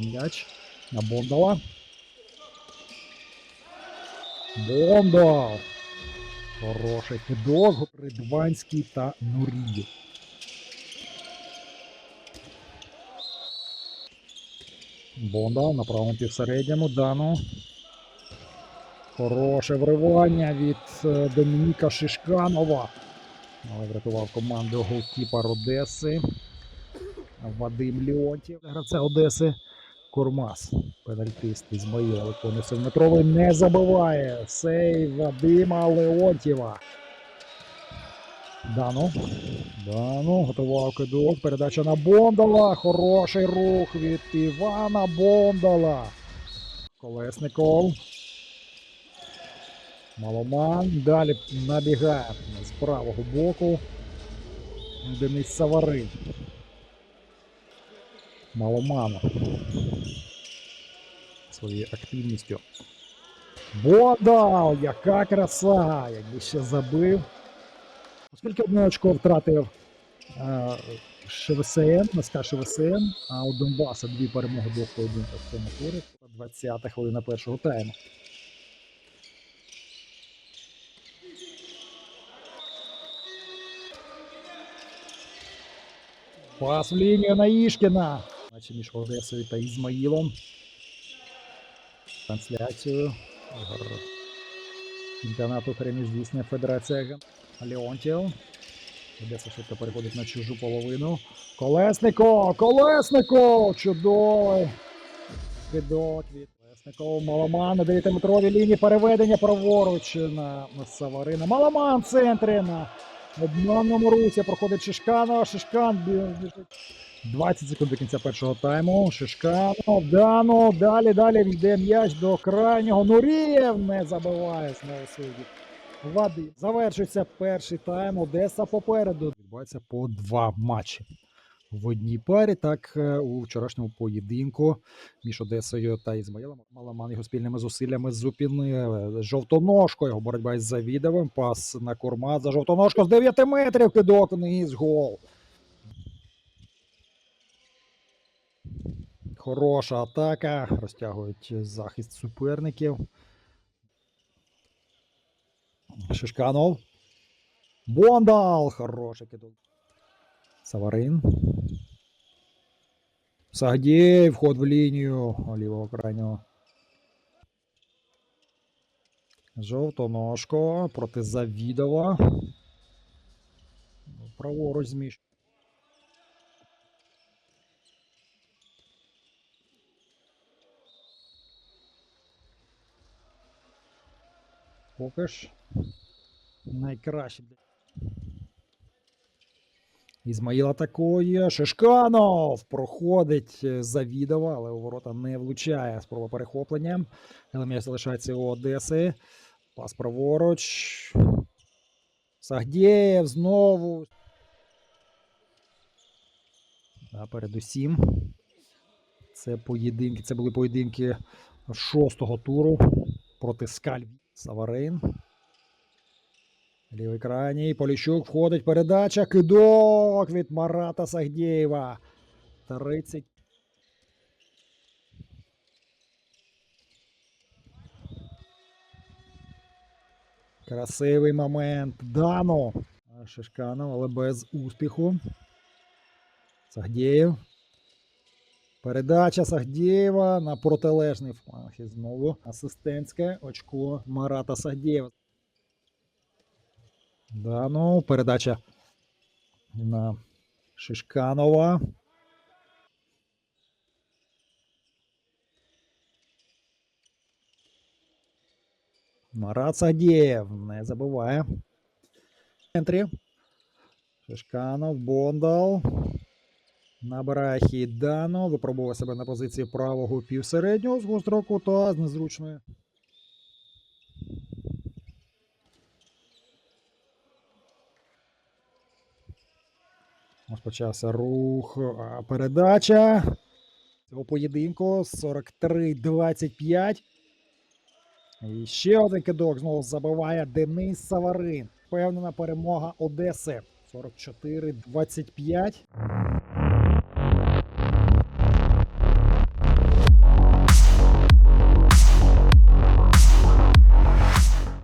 нього. На Бондала. Бондал. Хороший кидок. Ридванський та Нурієв. Бондал на правому півсередньому. Дану. Хороше вривання від е, Домініка Шишканова. Але врятував команду голкіпер Одеси. Вадим Леонтів. Гравця Одеси Курмас. Пенальтист Ізмаїла виконує сивметровий. Не забиває. Сейв Вадима Леонтєва. Дану. Дану. Готував кидок. Передача на Бондала. Хороший рух від Івана Бондала. Колесников. Маломан. Далі набігає з правого боку. Денис Саварин. Маломану. Своєю активністю. Бодал! Яка краса! Якби ще забив. Оскільки одне очко втратив е, ШВСН, МСК ШВСН, а у Донбаса дві перемоги двох поєдинках в цьому турі. 20 хвилина першого тайму. Пас в лінію на Ішкіна. Наче між Одесою та Ізмаїлом. Трансляцію. Чемпіонату України здійснює Федерація Леонтів. Одеса швидко переходить на чужу половину. Колеснико! Колеснико! Чудовий! Кидок від Колесников. Маломан на 9-метровій лінії переведення праворуч на, на Саварина. Маломан в центрі на обманному русі проходить Шишканова. Шишкан бі- біжить. 20 секунд до кінця першого тайму. Шишканов, Дану, далі, далі йде м'яч до крайнього. Нурієв не забиває знову судді. Вадим. Завершується перший тайм. Одеса попереду. Відбувається по два матчі. В одній парі, так е, у вчорашньому поєдинку між Одесою та Ізмаїлом. Маламан його спільними зусиллями зупинили. Жовтоножко, його боротьба із Завідовим. Пас на Курмат за жовтоножко з 9 метрів. Кидок вниз, гол. Хороша атака. Розтягують захист суперників. Шишканов. Бондал. Хороший кидок. Саварин. Сагдєєв. Вход в лінію лівого крайнього. Жовтоножко проти Завідова. Праворуч зміщ. Поки ж найкраще. Ізмаїл атакує. Шишканов проходить е, Завідова, але у ворота не влучає. Спроба перехоплення. Але м'яч залишається у Одеси. Пас праворуч. Сагдєєв знову. А передусім. Це поєдинки. Це були поєдинки шостого туру проти Скальві. Саварин. Лівий крайній. Поліщук входить. Передача. Кидок від Марата Сагдєєва. 30. Красивий момент. Дано. Шишканов, але без успіху. Сагдєєв. Передача Сагдєєва на протилежний фланг. І знову асистентське очко Марата Сагдєєва. Да, ну, передача на Шишканова. Марат Сагдєєв не забуває. В центрі. Шишканов, Бондал. Набирає хід Дано. Випробує себе на позиції правого півсереднього з гостроку та з незручної. Розпочався рух. Передача. Цього поєдинку 43-25. І ще один кидок знову забиває Денис Саварин. Впевнена перемога Одеси. 44-25.